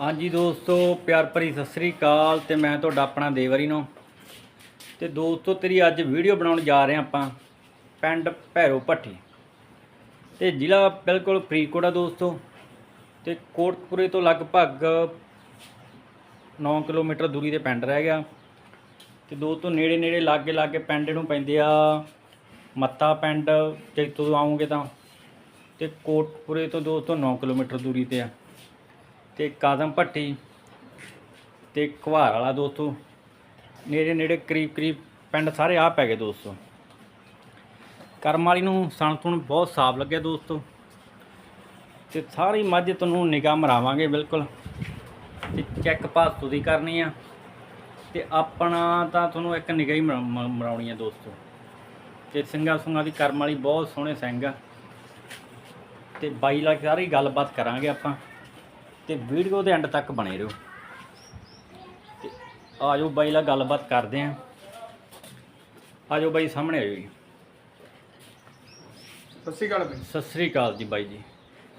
ਹਾਂਜੀ ਦੋਸਤੋ, ਪਿਆਰ ਭਰੀ ਸਤਿ ਸ੍ਰੀ ਅਕਾਲ ਤੇ ਮੈਂ ਤੁਹਾਡਾ ਆਪਣਾ ਦੇਵਰੀ ਨੂੰ ਤੇ ਦੋਸਤੋ, ਤੇਰੀ ਅੱਜ ਵੀਡੀਓ ਬਣਾਉਣ ਜਾ ਰਹੇ ਹਾਂ ਆਪਾਂ ਪਿੰਡ ਭੈਰੋ ਭੱਠੀ। ਤੇ ਜ਼ਿਲ੍ਹਾ ਬਿਲਕੁਲ ਫਰੀਦਕੋਟ ਆ ਦੋਸਤੋ। ਤੇ ਕੋਟਪੁਰੇ ਤੋਂ ਲਗਭਗ 9 ਕਿਲੋਮੀਟਰ ਦੂਰੀ ਤੇ ਪਿੰਡ ਰਹਿ ਗਿਆ। ਤੇ ਦੋਸਤੋ ਨੇੜੇ ਨੇੜੇ ਲਾਗੇ ਲਾਗੇ ਪਿੰਡ ਨੂੰ ਪੈਂਦੇ ਆ ਮੱਤਾ ਪਿੰਡ। ਜੇ ਤੋਂ ਆਉਂਗੇ ਤਾਂ। ਤੇ ਕੋਟਪੁਰੇ ਤੋਂ ਦੋਸਤੋ 9 ਕਿਲੋਮੀਟਰ ਦੂਰੀ ਤੇ ਆ। ਤੇ ਕਾਦਮ ਭੱਟੀ ਤੇ ਘਵਾਰ ਵਾਲਾ ਦੋਸਤੋ, ਨੇੜੇ ਨੇੜੇ ਕਰੀਬ ਕਰੀਬ ਪਿੰਡ ਸਾਰੇ ਆ ਪੈ ਗਏ ਦੋਸਤੋ। ਕਰਮ ਵਾਲੀ ਨੂੰ ਸਣ ਸੁਣ ਬਹੁਤ ਸਾਫ਼ ਲੱਗਿਆ ਦੋਸਤੋ। ਤੇ ਸਾਰੀ ਮੱਝ ਤੁਹਾਨੂੰ ਨਿਗਾਹ ਮਰਾਵਾਂਗੇ ਬਿਲਕੁਲ। ਤੇ ਚੈੱਕ ਪਾਸ ਤੁਸੀਂ ਕਰਨੀ ਆ। ਤੇ ਆਪਣਾ ਤਾਂ ਤੁਹਾਨੂੰ ਇੱਕ ਨਿਗਾਹ ਹੀ ਮਰਾ- ਮ- ਮਰਾਉਣੀ ਆ ਦੋਸਤੋ। ਤੇ ਸਿੰਘਾਂ ਸੁੰਗਾਂ ਦੀ ਕਰਮ ਵਾਲੀ ਬਹੁਤ ਸੋਹਣੇ ਸਿੰਘ ਆ। ਤੇ ਬਾਈ ਨਾਲ ਸਾਰੀ ਗੱਲਬਾਤ ਕਰਾਂਗੇ ਆਪਾਂ। ਤੇ ਵੀਡੀਓ ਦੇ ਐਂਡ ਤੱਕ ਬਣੇ ਰਹੋ। ਤੇ ਆਜੋ ਬਾਈ ਨਾਲ ਗੱਲਬਾਤ ਕਰਦੇ ਆਂ। ਆਜੋ ਬਾਈ ਸਾਹਮਣੇ ਆਜੋ ਜੀ। ਸਤਿ ਸ਼੍ਰੀ ਅਕਾਲ ਬਈ। ਸਤਿ ਸ੍ਰੀ ਅਕਾਲ ਜੀ ਬਾਈ ਜੀ।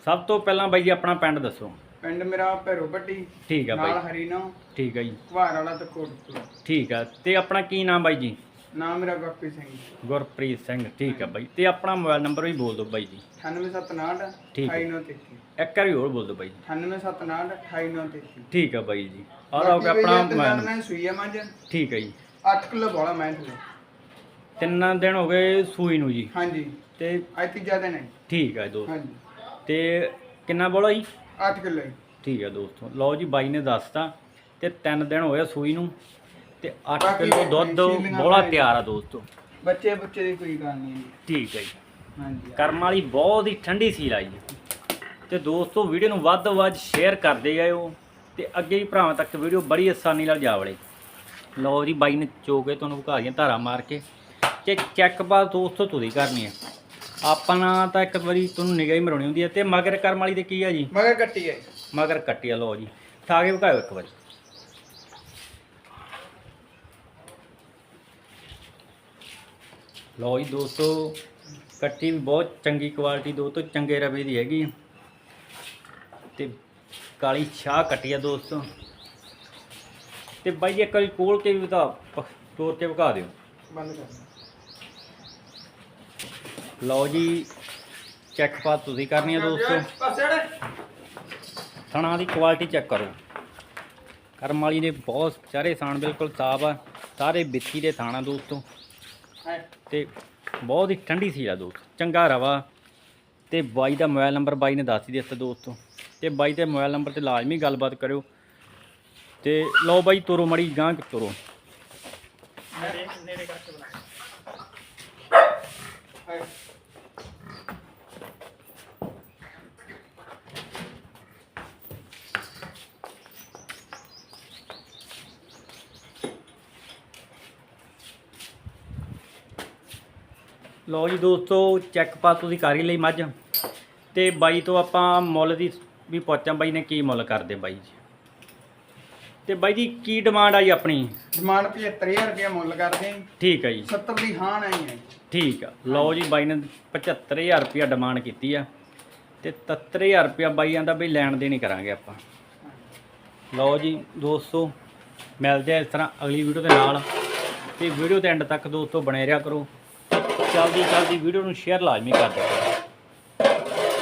ਸਭ ਤੋਂ ਪਹਿਲਾਂ ਬਾਈ ਜੀ ਆਪਣਾ ਪਿੰਡ ਦੱਸੋ। ਪਿੰਡ ਮੇਰਾ ਭੈਰੋ ਪੱਟੀ ਠੀਕ ਆ ਨਾਲ ਬਾਈ ਹਰੀਨੋ ਠੀਕ ਆ ਜੀ। ਘਵਾਰ ਵਾਲਾ ਤੇ ਕੋਟਪੁਰਾ। ਠੀਕ ਆ। ਤੇ ਆਪਣਾ ਕੀ ਨਾਮ ਬਾਈ ਜੀ? ਨਾਮ ਮੇਰਾ ਗੁਰਪ੍ਰੀਤ ਸਿੰਘ ਗੁਰਪ੍ਰੀਤ ਸਿੰਘ ਠੀਕ ਆ ਬਾਈ। ਤੇ ਆਪਣਾ ਮੋਬਾਈਲ ਨੰਬਰ ਵੀ ਬੋਲ ਦਿਓ ਬਾਈ ਜੀ। 9759 ਠੀਕ ਹੈ। 2933 ਇੱਕ ਵਾਰੀ ਹੋਰ ਬੋਲ ਦਿਓ ਬਾਈ ਜੀ। 9759 2933 ਠੀਕ ਆ ਬਾਈ ਜੀ। ਆਹ ਲਓ ਕਿ ਆਪਣਾ ਮੋਬਾਈਲ ਮੈਂ ਸੂਈ ਆ ਮੱਝ ਠੀਕ ਆ ਜੀ। 8 ਕਿਲੋ ਬੋਲਾ ਮੈਂ ਥਲੇ। ਤਿੰਨ ਦਿਨ ਹੋ ਗਏ ਸੂਈ ਨੂੰ ਜੀ। ਹਾਂਜੀ। ਤੇ ਅੱਜ ਤੀਜਾ ਦਿਨ ਹੈ। ਠੀਕ ਆ ਦੋ ਹਾਂਜੀ। ਤੇ ਕਿੰਨਾ ਬੋਲਾ ਜੀ? 8 ਕਿਲੋ ਹੀ। ਠੀਕ ਹੈ ਦੋਸਤੋ। ਲਓ ਜੀ ਬਾਈ ਨੇ ਦੱਸਤਾ। ਤੇ 3 ਦਿਨ ਹੋਇਆ ਸੂਈ ਨੂੰ। ਤੇ 8 ਬਾਕੀ ਕਿਲੋ ਦੁੱਧ ਸੀਲਿੰਗਾਂ ਬੋਲਾ। ਤਿਆਰ ਆ ਦੋਸਤੋ। ਬੱਚੇ ਬੱਚੇ ਦੀ ਕੋਈ ਗੱਲ ਨਹੀਂ ਜੀ। ਠੀਕ ਹੈ ਜੀ। ਹਾਂਜੀ। ਕਰਮ ਵਾਲੀ ਬਹੁਤ ਹੀ ਠੰਡੀ ਸੀਲ ਆਈ ਹੈ ਤੇ ਦੋਸਤੋ ਵੀਡੀਓ ਨੂੰ ਵੱਧ ਤੋਂ ਵੱਧ ਸ਼ੇਅਰ ਕਰਦੇ ਜਾਇਓ ਤੇ ਅੱਗੇ ਵੀ ਭਰਾਵਾਂ ਤੱਕ ਵੀਡੀਓ ਬੜੀ ਆਸਾਨੀ ਨਾਲ ਜਾ ਵੜੇ ਲਓ ਜੀ ਬਾਈ ਨੇ ਚੋ ਕੇ ਤੁਹਾਨੂੰ ਵਿਖਾ ਦੀਆਂ ਧਾਰਾ ਮਾਰ ਕੇ। ਤੇ ਚੈੱਕ ਬਾਅਦ ਦੋਸਤੋ ਤੁਸੀਂ ਕਰਨੀ ਹੈ ਆਪਣਾ ਤਾਂ ਇੱਕ ਵਾਰੀ ਤੁਹਾਨੂੰ ਨਿਗਾਹ ਹੀ ਮਰਾਉਣੀ ਹੁੰਦੀ ਹੈ ਤੇ ਮਗਰ ਕਰਮ ਵਾਲੀ ਦੇ ਕੀ ਆ ਜੀ? ਮਗਰ ਕੱਟੀ ਹੈ ਮਗਰ ਕੱਟਿਆ ਲਓ ਜੀ। ਠਾ ਕੇ ਵਿਖਾਇਓ ਇੱਕ ਵਾਰੀ। ਲਓ ਜੀ ਦੋਸਤੋ ਕੱਟੀ ਵੀ ਬਹੁਤ ਚੰਗੀ ਕੁਆਲਿਟੀ ਦੋਸਤੋ ਚੰਗੇ ਰਵੇ ਦੀ ਹੈਗੀ। ਤੇ ਕਾਲੀ ਛਾਹ ਕੱਟੀ ਆ ਦੋਸਤੋ। ਤੇ ਬਾਈ ਜੀ ਇੱਕ ਵਾਰੀ ਕੋਲ ਕੇ ਵੀ ਤਾਂ ਤੋੜ ਕੇ ਵਿਖਾ ਦਿਓ। ਬੰਦ ਕਰ। ਲਓ ਜੀ ਚੈੱਕ ਪਾ ਤੁਸੀਂ ਕਰਨੀ ਆ ਦੋਸਤੋ। ਥਣਾ ਦੀ ਕੁਆਲਿਟੀ ਚੈੱਕ ਕਰੋ। ਕਰਮ ਵਾਲੀ ਨੇ ਬਹੁਤ ਚਾਰੇ ਥਾਣ ਬਿਲਕੁਲ ਸਾਫ਼ ਆ। ਸਾਰੇ ਬਿੱਤੀ ਦੇ ਥਾਣਾ ਦੋਸਤੋ। ਤੇ ਬਹੁਤ ਹੀ ਠੰਡੀ ਸੀ ਆ ਦੋਸਤ। ਚੰਗਾ ਰਵਾ। ਤੇ ਬਾਈ ਦਾ ਮੋਬਾਈਲ ਨੰਬਰ ਬਾਈ ਨੇ ਦੱਸ ਹੀ ਦਿੱਤਾ ਦੋਸਤੋ ਤੇ। ਬਾਈ ਦੇ ਮੋਬਾਈਲ ਨੰਬਰ ਤੇ ਲਾਜ਼ਮੀ ਗੱਲਬਾਤ ਕਰਿਓ। ਤੇ ਲਓ ਬਾਈ ਤੁਰੋ ਮੜੀ ਗਾਂ ਤੁਰੋ। ਹੈ। ਲਓ ਜੀ ਦੋਸਤੋ ਚੈੱਕ ਪਾਸ ਤੁਸੀਂ ਕਰ ਹੀ ਲਈ ਮੱਝ। ਤੇ ਬਾਈ ਤੋਂ ਆਪਾਂ ਮੁੱਲ ਦੀ ਵੀ ਪੁੱਛਾਂ ਬਾਈ ਨੇ ਕੀ ਮੁੱਲ ਕਰਦੇ ਬਾਈ ਜੀ? ਤੇ ਬਾਈ ਜੀ ਕੀ ਡਿਮਾਂਡ ਆ ਜੀ ਆਪਣੀ? ਡਿਮਾਂਡ 75000 ਰੁਪਏ ਮੁੱਲ ਕਰਦੇ ਠੀਕ ਆ ਜੀ। 70 ਦੀ ਹਾਂ ਨਹੀਂ ਹੈ। ਠੀਕ ਆ। ਲਓ ਜੀ ਬਾਈ ਨੇ 75000 ਰੁਪਇਆ ਡਿਮਾਂਡ ਕੀਤੀ ਆ। ਤੇ 73000 ਰੁਪਇਆ ਬਾਈ ਆਂਦਾ ਬਈ ਲੈਣ ਦੇਣੀ ਕਰਾਂਗੇ ਆਪਾਂ। ਲਓ ਜੀ ਦੋਸਤੋ ਮਿਲਦੇ ਆ ਇਸ ਤਰ੍ਹਾਂ ਅਗਲੀ ਵੀਡੀਓ ਦੇ ਨਾਲ। ਤੇ ਵੀਡੀਓ ਦੇ ਐਂਡ ਤੱਕ ਦੋਸਤੋ ਬਣੇ ਰਿਹਾ ਕਰੋ। ਜਲਦੀ ਜਲਦੀ ਵੀਡੀਓ ਨੂੰ ਸ਼ੇਅਰ ਲਾਜ਼ਮੀ ਕਰ ਦਿਓ